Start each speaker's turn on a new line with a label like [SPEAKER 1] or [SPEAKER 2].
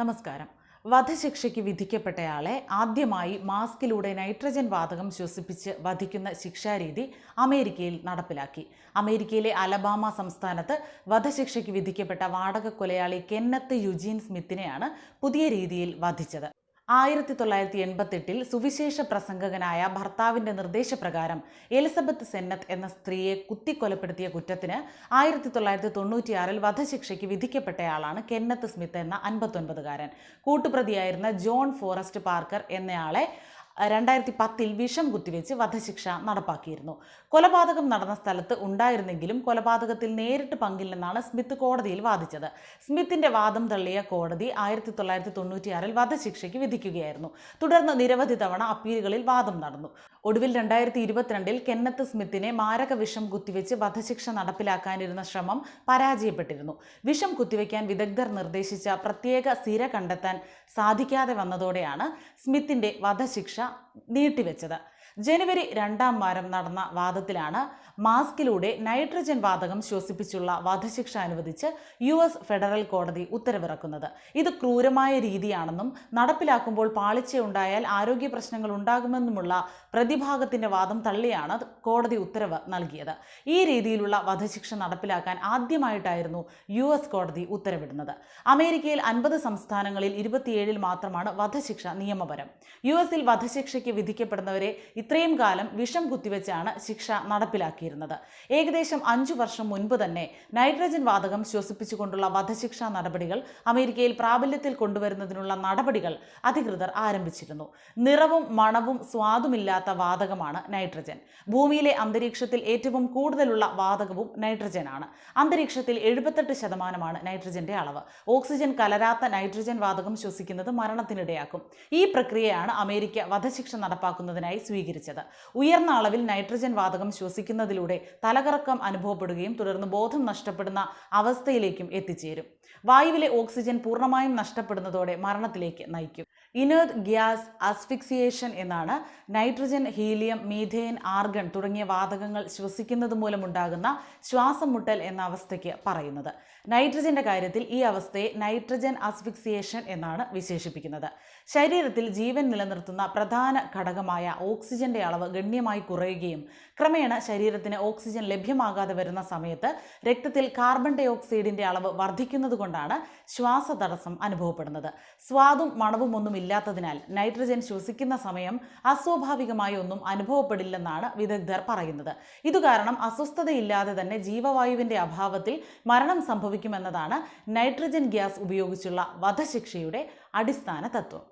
[SPEAKER 1] നമസ്കാരം. വധശിക്ഷയ്ക്ക് വിധിക്കപ്പെട്ടയാളെ ആദ്യമായി മാസ്കിലൂടെ നൈട്രജൻ വാതകം ശ്വസിപ്പിച്ച് വധിക്കുന്ന ശിക്ഷാരീതി അമേരിക്കയിൽ നടപ്പിലാക്കി. അമേരിക്കയിലെ അലബാമ സംസ്ഥാനത്ത് വധശിക്ഷയ്ക്ക് വിധിക്കപ്പെട്ട വാടക കൊലയാളി കെന്നത്ത് യുജീൻ സ്മിത്തിനെയാണ് പുതിയ രീതിയിൽ വധിച്ചത്. ആയിരത്തി തൊള്ളായിരത്തി എൺപത്തെട്ടിൽ സുവിശേഷ പ്രസംഗകനായ ഭർത്താവിന്റെ നിർദ്ദേശപ്രകാരം എലിസബത്ത് സെന്നത്ത് എന്ന സ്ത്രീയെ കുത്തിക്കൊലപ്പെടുത്തിയ കുറ്റത്തിന് ആയിരത്തി തൊള്ളായിരത്തി തൊണ്ണൂറ്റിയാറിൽ വധശിക്ഷയ്ക്ക് വിധിക്കപ്പെട്ടയാളാണ് കെന്നത്ത് സ്മിത്ത് എന്ന അൻപത്തൊൻപതുകാരൻ. കൂട്ടുപ്രതിയായിരുന്ന ജോൺ ഫോറസ്റ്റ് പാർക്കർ എന്നയാളെ രണ്ടായിരത്തി പത്തിൽ വിഷം കുത്തിവെച്ച് വധശിക്ഷ നടപ്പാക്കിയിരുന്നു. കൊലപാതകം നടന്ന സ്ഥലത്ത് ഉണ്ടായിരുന്നെങ്കിലും കൊലപാതകത്തിൽ നേരിട്ട് പങ്കില്ലെന്നാണ് സ്മിത്ത് കോടതിയിൽ വാദിച്ചത്. സ്മിത്തിന്റെ വാദം തള്ളിയ കോടതി ആയിരത്തി തൊള്ളായിരത്തി തൊണ്ണൂറ്റിയാറിൽ വധശിക്ഷയ്ക്ക് വിധിക്കുകയായിരുന്നു. തുടർന്ന് നിരവധി തവണ അപ്പീലുകളിൽ വാദം നടന്നു. ഒടുവിൽ രണ്ടായിരത്തി ഇരുപത്തിരണ്ടിൽ കെന്നത്ത് സ്മിത്തിനെ മാരക വിഷം കുത്തിവെച്ച് വധശിക്ഷ നടപ്പിലാക്കാനിരുന്ന ശ്രമം പരാജയപ്പെട്ടിരുന്നു. വിഷം കുത്തിവെക്കാൻ വിദഗ്ധർ നിർദ്ദേശിച്ച പ്രത്യേക സിര കണ്ടെത്താൻ സാധിക്കാതെ വന്നതോടെയാണ് സ്മിത്തിന്റെ വധശിക്ഷ നീട്ടിവെച്ചത് ജനുവരി രണ്ടാം വാരം നടന്ന വാദത്തിലാണ് മാസ്കിലൂടെ നൈട്രജൻ വാതകം ശ്വസിപ്പിച്ചുള്ള വധശിക്ഷ അനുവദിച്ച് യു എസ് ഫെഡറൽ കോടതി ഉത്തരവിറക്കുന്നത്. ഇത് ക്രൂരമായ രീതിയാണെന്നും നടപ്പിലാക്കുമ്പോൾ പാളിച്ചയുണ്ടായാൽ ആരോഗ്യ പ്രശ്നങ്ങൾ ഉണ്ടാകുമെന്നുമുള്ള പ്രതിഭാഗത്തിന്റെ വാദം തള്ളിയാണ് കോടതി ഉത്തരവ് നൽകിയത്. ഈ രീതിയിലുള്ള വധശിക്ഷ നടപ്പിലാക്കാൻ ആദ്യമായിട്ടായിരുന്നു യു എസ് കോടതി ഉത്തരവിടുന്നത്. അമേരിക്കയിൽ അൻപത് സംസ്ഥാനങ്ങളിൽ ഇരുപത്തിയേഴിൽ മാത്രമാണ് വധശിക്ഷ നിയമപരം. യു എസിൽ വധശിക്ഷയ്ക്ക് വിധിക്കപ്പെടുന്നവരെ ഇത്രയും കാലം വിഷം കുത്തിവെച്ചാണ് ശിക്ഷ നടപ്പിലാക്കിയിരുന്നത്. ഏകദേശം അഞ്ചു വർഷം മുൻപ് തന്നെ നൈട്രജൻ വാതകം ശ്വസിപ്പിച്ചുകൊണ്ടുള്ള വധശിക്ഷാ നടപടികൾ അമേരിക്കയിൽ പ്രാബല്യത്തിൽ കൊണ്ടുവരുന്നതിനുള്ള നടപടികൾ അധികൃതർ ആരംഭിച്ചിരുന്നു. നിറവും മണവും സ്വാദുമില്ലാത്ത വാതകമാണ് നൈട്രജൻ. ഭൂമിയിലെ അന്തരീക്ഷത്തിൽ ഏറ്റവും കൂടുതലുള്ള വാതകവും നൈട്രജനാണ്. അന്തരീക്ഷത്തിൽ എഴുപത്തെട്ട് ശതമാനമാണ് നൈട്രജന്റെ അളവ്. ഓക്സിജൻ കലരാത്ത നൈട്രജൻ വാതകം ശ്വസിക്കുന്നത് മരണത്തിനിടയാക്കും. ഈ പ്രക്രിയയാണ് അമേരിക്ക വധശിക്ഷ നടപ്പാക്കുന്നതിനായി സ്വീകരിച്ചത്. ഉയർന്ന അളവിൽ നൈട്രജൻ വാതകം ശ്വസിക്കുന്നതിലൂടെ തലകറക്കം അനുഭവപ്പെടുകയും തുടർന്ന് ബോധം നഷ്ടപ്പെടുന്ന അവസ്ഥയിലേക്കും എത്തിച്ചേരും. വായുവിലെ ഓക്സിജൻ പൂർണമായും നഷ്ടപ്പെടുന്നതോടെ മരണത്തിലേക്ക് നയിക്കും. ഇനേർട്ട് ഗ്യാസ് അസ്ഫിക്സിയേഷൻ എന്നാണ് നൈട്രജൻ ഹീലിയം മീഥേൻ ആർഗൺ തുടങ്ങിയ വാതകങ്ങൾ ശ്വസിക്കുന്നത് മൂലമുണ്ടാകുന്ന ശ്വാസം മുട്ടൽ എന്ന അവസ്ഥയ്ക്ക് പറയുന്നത്. നൈട്രജന്റെ കാര്യത്തിൽ ഈ അവസ്ഥയെ നൈട്രജൻ അസ്ഫിക്സിയേഷൻ എന്നാണ് വിശേഷിപ്പിക്കുന്നത്. ശരീരത്തിൽ ജീവൻ നിലനിർത്തുന്ന പ്രധാന ഘടകമായ ഓക്സിജന്റെ അളവ് ഗണ്യമായി കുറയുകയും ക്രമേണ ശരീരത്തിന് ഓക്സിജൻ ലഭ്യമാകാതെ വരുന്ന സമയത്ത് രക്തത്തിൽ കാർബൺ ഡൈ ഓക്സൈഡിന്റെ അളവ് വർദ്ധിക്കുന്നതുകൊണ്ടാണ് ശ്വാസതടസ്സം അനുഭവപ്പെടുന്നത്. സ്വാദും മണവും ഒന്നും ഇല്ലാത്തതിനാൽ നൈട്രജൻ ശ്വസിക്കുന്ന സമയം അസ്വാഭാവികമായി ഒന്നും അനുഭവപ്പെടില്ലെന്നാണ് വിദഗ്ധർ പറയുന്നത്. ഇതുകാരണം അസ്വസ്ഥതയില്ലാതെ തന്നെ ജീവവായുവിന്റെ അഭാവത്തിൽ മരണം സംഭവിക്കുമെന്നതാണ് നൈട്രജൻ ഗ്യാസ് ഉപയോഗിച്ചുള്ള വധശിക്ഷയുടെ അടിസ്ഥാന തത്വം.